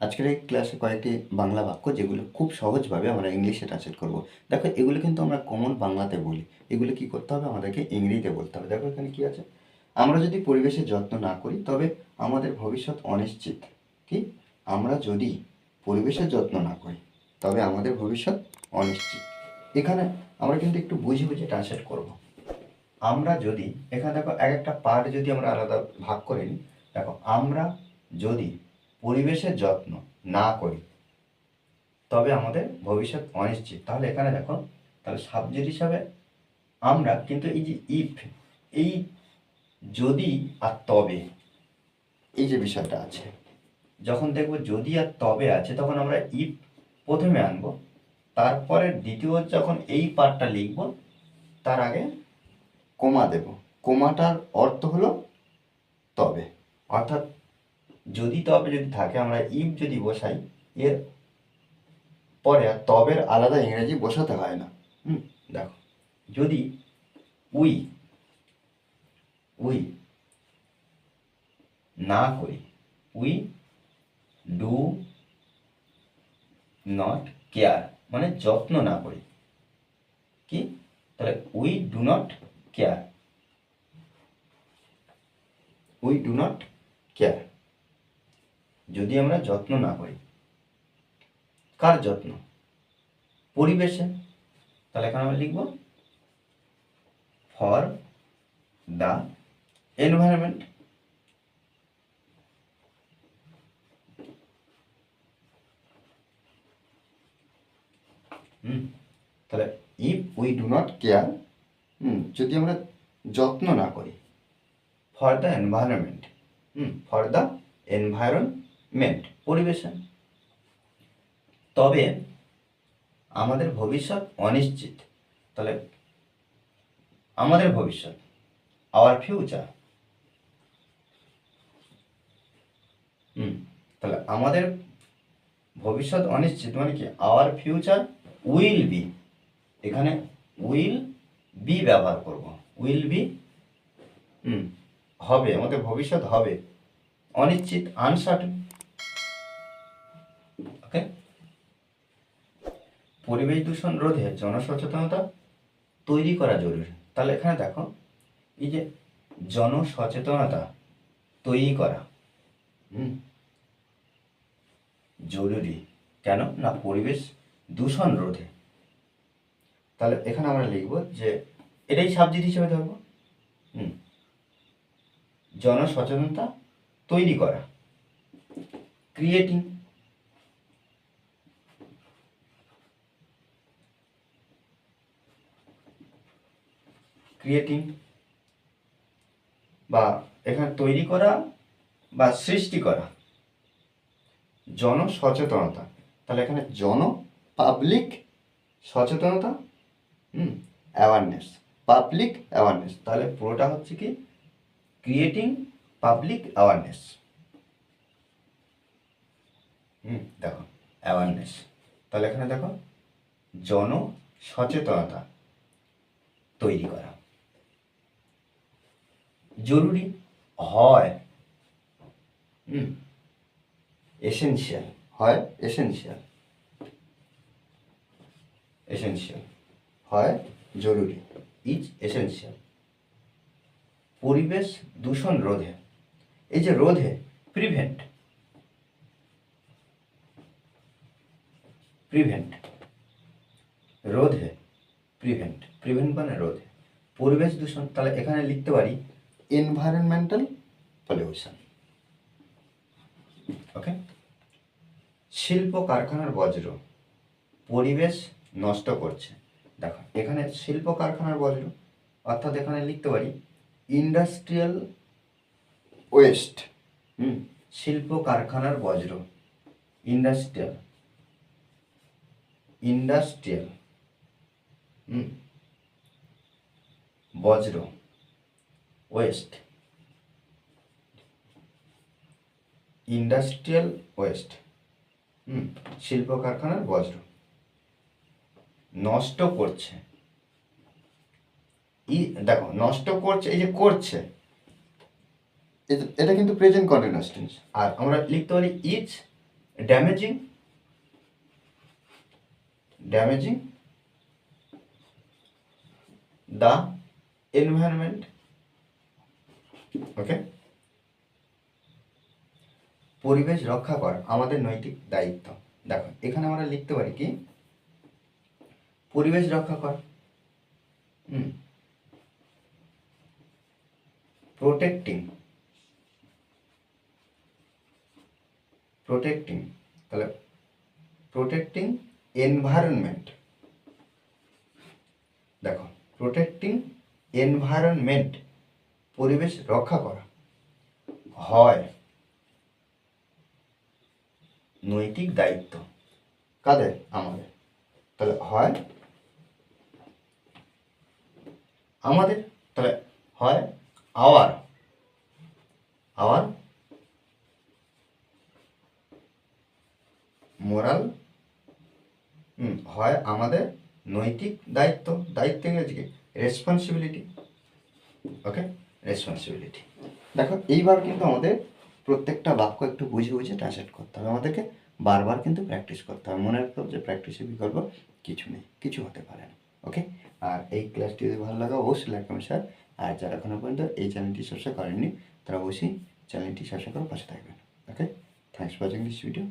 আজকের এই ক্লাসে কয়েকটি বাংলা বাক্য যেগুলো খুব সহজভাবে আমরা ইংলিশে ট্রান্সলেট করব। দেখো, এগুলো কিন্তু আমরা কমন বাংলাতে বলি। এগুলো কি করতে হবে? আমাদেরকে ইংরেজিতে বলতে হবে। দেখো এখানে কি আছে? আমরা যদি পরিবেশের যত্ন না করি, তবে আমাদের ভবিষ্যৎ অনিশ্চিত। কি? আমরা যদি পরিবেশের যত্ন না করি, তবে আমাদের ভবিষ্যৎ অনিশ্চিত। এখানে আমরা কিন্তু একটু বুঝে বুঝে ট্রান্সলেট করব। আমরা যদি, এখানে দেখো, এক একটা পার্ট যদি আমরা আলাদা ভাগ করে নিই, দেখো, আমরা যদি পরিবেশের যত্ন না করি, তবে আমাদের ভবিষ্যৎ অনিশ্চিত। তাহলে এখানে দেখো, তাহলে সাবজেক্ট হিসাবে আমরা কিন্তু এই যে ইফ এই যদি আর তবে, এই যে বিষয়টা আছে, যখন দেখব যদি আর তবে আছে, তখন আমরা ইফ প্রথমে আনব, তারপরে দ্বিতীয় যখন এই পার্টটা লিখব, তার আগে কোমা দেব। কোমাটার অর্থ হলো তবে, অর্থাৎ যদি তবে যদি থাকে, আমরা ইফ যদি বসাই, এর পরে আর তবের আলাদা ইংরেজি বসাতে হয় না। হুম, দেখো, যদি উই উই না করি উই ডু নট কেয়ার মানে যত্ন না করি, কি? তাহলে we do not care we do not care যদি আমরা যত্ন না করি। কার যত্ন? পরিবেশে তাহলে এখানে আমরা লিখব ফর দ্য এনভায়রনমেন্ট। তাহলে if we do not care hmm, যদি আমরা যত্ন না করি for the environment hmm for the environment পরিবেশন। তবে আমাদের ভবিষ্যৎ অনিশ্চিত। তাহলে আমাদের ভবিষ্যৎ আওয়ার ফিউচার হুম, তাহলে আমাদের ভবিষ্যৎ অনিশ্চিত মানে কি? আওয়ার ফিউচার উইল বি এখানে উইল বি ব্যবহার করব। উইল বি হুম, হবে, আমাদের ভবিষ্যৎ হবে। অনিশ্চিত আনসার্টেন ওকে? পরিবেশ দূষণ রোধে জনসচেতনতা তৈরি করা জরুরি। তাহলে এখানে দেখো, এই যে জনসচেতনতা তৈরি করা, হুম, জরুরি। কেন? না, পরিবেশ দূষণ রোধে। তাহলে এখানে আমরা লিখব যে এটাই সাবজেক্ট হিসেবে ধরবো, হুম, জনসচেতনতা তৈরি করা। ক্রিয়েটিং ক্রিয়েটিং বা এখানে তৈরি করা বা সৃষ্টি করা জনসচেতনতা। তাহলে এখানে জন পাবলিক সচেতনতা, হুম অ্যাওয়ারনেস পাবলিক অ্যাওয়ারনেস তাহলে পুরোটা হচ্ছে কি? ক্রিয়েটিং পাবলিক অ্যাওয়ারনেস হুম, দেখো অ্যাওয়ারনেস তাহলে এখানে দেখো জন সচেতনতা তৈরি করা। জরুরি হয়। এসেনশিয়াল হয় এসেনশিয়াল এসেনশিয়াল হয় জরুরি। ইজ এসেনশিয়াল পরিবেশ দূষণ রোধে। এই যে রোধে প্রিভেন্ট প্রিভেন্ট রোধে। প্রিভেন্ট প্রিভেন্ট মানে রোধে। পরিবেশ দূষণ, তাহলে এখানে লিখতে পারি এনভায়রনমেন্টাল পলিউশন ওকে শিল্প কারখানার বজ্র পরিবেশ নষ্ট করছে। দেখো, এখানে শিল্প কারখানার বজ্র, অর্থাৎ এখানে লিখতে পারি ইন্ডাস্ট্রিয়াল ওয়েস্ট হুম, শিল্প কারখানার বজ্র ইন্ডাস্ট্রিয়াল ইন্ডাস্ট্রিয়াল হুম, বজ্র। ওয়েস্ট। Industrial waste. হুম শিল্প কারখানার বজ্র। নষ্ট করছে। ই, দেখো, নষ্ট করছে, এই যে করছে এটা- কিন্তু প্রেজেন্ট কন্টিনিউয়াস টেন্স আর আমরা লিখতে পারি is damaging damaging the environment okay পরিবেশ রক্ষা করা, আমাদের নৈতিক দায়িত্ব। দেখো, এখানে আমরা লিখতে পারি কি? পরিবেশ রক্ষা কর। হুম? প্রোটেক্টিং প্রোটেক্টিং তাহলে প্রোটেক্টিং এনভায়রনমেন্ট দেখো প্রোটেক্টিং এনভায়রনমেন্ট পরিবেশ রক্ষা করা। হয়। নৈতিক দায়িত্ব। কাদের? আমাদের। তাহলে হয়। আমাদের? তাহলে হয় আওয়ার আওয়ার মোরাল হয় আমাদের নৈতিক দায়িত্ব। দায়িত্ব ইংরেজি কি? রেসপন্সিবিলিটি ওকে রেসপন্সিবিলিটি দেখো, এইবার কিন্তু আমাদের প্রত্যেকটা বাক্য একটু বুঝে বুঝে ট্রান্সলেট করতে হবে। আমাদেরকে বারবার কিন্তু প্র্যাকটিস করতে হবে। মনে রাখতে হবে যে প্র্যাকটিসের বিকল্প কিছু নেই, কিছু হতে পারে না। ওকে আর এই ক্লাসটি যদি ভালো লাগে, অবশ্যই লাইক কমেন্ট শেয়ার আর যারা এখনও পর্যন্ত এই চ্যানেলটি সাবস্ক্রাইব করেননি, তারা অবশ্যই চ্যানেলটি সাবস্ক্রাইব করে পাশে থাকবেন। Okay thanks for watching this video